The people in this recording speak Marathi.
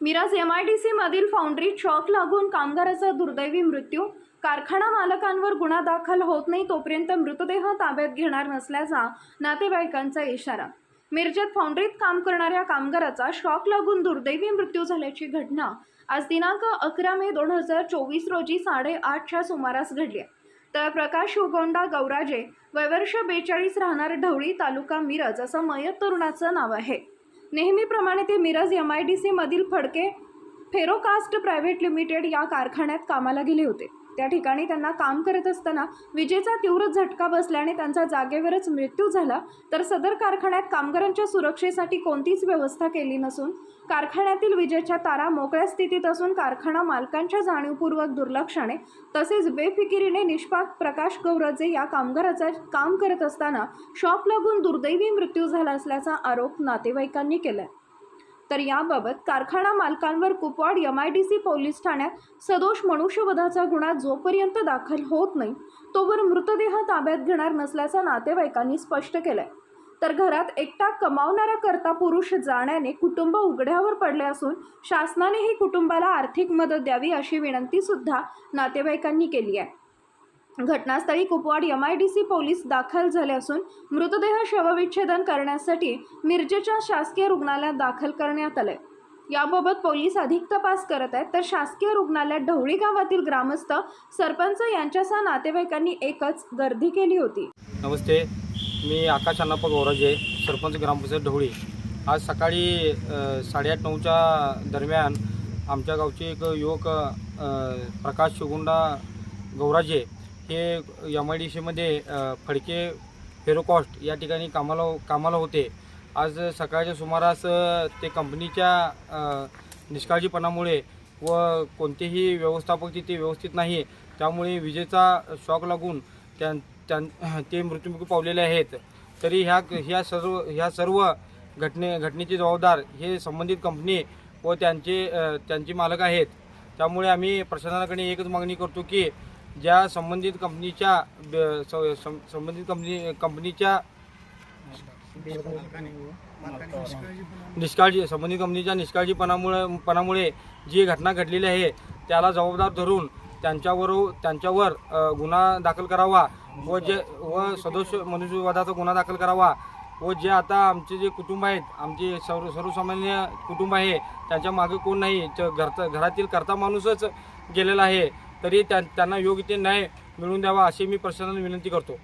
मिराज एम आय डी सीमधील फाउंड्री चॉक शॉक लागून कामगाराचा दुर्दैवी मृत्यू. कारखाना मालकांवर गुन्हा दाखल होत नाही तोपर्यंत मृतदेह ताब्यात घेणार नसल्याचा नातेवाईकांचा इशारा. मिरजेत फाउंड्रीत काम करणाऱ्या कामगाराचा शॉक लागून दुर्दैवी मृत्यू झाल्याची घटना आज दिनांक अकरा मे दोन हजार चोवीस रोजी साडेआठच्या सुमारास घडली आहे. तर प्रकाश उगोंडा गौराजे वयवर्ष बेचाळीस राहणार ढवळी तालुका मिरज असं मयत तरुणाचं नाव आहे. नेहमीप्रमाणे ते मिरज एम आय डी सीमधील फडके फेरोकास्ट प्रायव्हेट लिमिटेड या कारखान्यात कामाला गेले होते. त्या ठिकाणी त्यांना काम करत असताना विजेचा तीव्र झटका बसल्याने त्यांचा जागेवरच मृत्यू झाला. तर सदर कारखान्यात कामगारांच्या सुरक्षेसाठी कोणतीच व्यवस्था केली नसून कारखान्यातील विजेच्या तारा मोकळ्या स्थितीत असून कारखाना मालकांच्या जाणीवपूर्वक दुर्लक्षाने तसेच बेफिकिरीने निष्पाक प्रकाश गौरजे या कामगाराचा काम करत असताना शॉप लागून दुर्दैवी मृत्यू झाला असल्याचा आरोप नातेवाईकांनी केलाय. तर याबाबत कारखाना मालकांवर Kupwad M I D C police ठाण्यात सदोष मनुष्यवधाचा गुन्हा जोपर्यंत दाखल होत नाही तोवर मृतदेह ताब्यात घेणार नसल्याचं नातेवाईकांनी स्पष्ट केलंय. तर घरात एकटा कमावणारा करता पुरुष जाण्याने कुटुंब उघड्यावर पडले असून शासनानेही कुटुंबाला आर्थिक मदत द्यावी अशी विनंतीसुद्धा नातेवाईकांनी केली आहे. घटनास्थळी Kupwad M I D C police दाखल झाले असून मृतदेह शवविच्छेदन करण्यासाठी मिरजेच्या शासकीय रुग्णालयात दाखल करण्यात आले याबाबत पोलीस अधिक तपास करत आहेत तर शासकीय रुग्णालयात ढवळी गावातील ग्रामस्थ सरपंच यांच्यासह नातेवाईकांनी एकच गर्दी केली होती. नमस्ते मी आकाश अण्णाप्पा गौराजे सरपंच ग्रामपंचायत ढवळी. आज सकाळी साडेआठ नऊच्या दरम्यान आमच्या गावचे एक युवक प्रकाश शिगुंडा गौराजे हे एम आय डी सीमध्ये फडके फेरोकॉस्ट या ठिकाणी कामाला कामाला होते. आज सकाळच्या सुमारास ते कंपनीच्या निष्काळजीपणामुळे व कोणतेही व्यवस्थापक तिथे व्यवस्थित नाही त्यामुळे विजेचा शॉक लागून त्या त्यां ते मृत्युमुखी पावलेले आहेत. तरी ह्या ह्या सर्व ह्या सर्व घटने घटनेचे जबाबदार हे संबंधित कंपनी व त्यांचे त्यांचे मालक आहेत. त्यामुळे आम्ही प्रशासनाकडे एकच मागणी करतो की ज्या संबंधित कंपनीच्या ब- स- सं- संबंधित कंपनी कंपनीच्या निष्काळजी संबंधित कंपनीच्या निष्काळजीपणामुळे पणामुळे जी घटना घडलेली आहे त्याला जबाबदार धरून त्यांच्यावर त्यांच्यावर गुन्हा दाखल करावा व जे व सदोष मनुष्यवादाचा गुन्हा दाखल करावा व जे आता आमचे जे कुटुंब आहेत आमचे सर्व सर्वसामान्य कुटुंब आहे त्यांच्या मागे कोण नाही च- घरचा घरातील करता माणूसच गेलेला आहे. तरी त्यांना योग्य ते न्याय मिळवून द्यावा अशी मी प्रशासनाला विनंती करतो.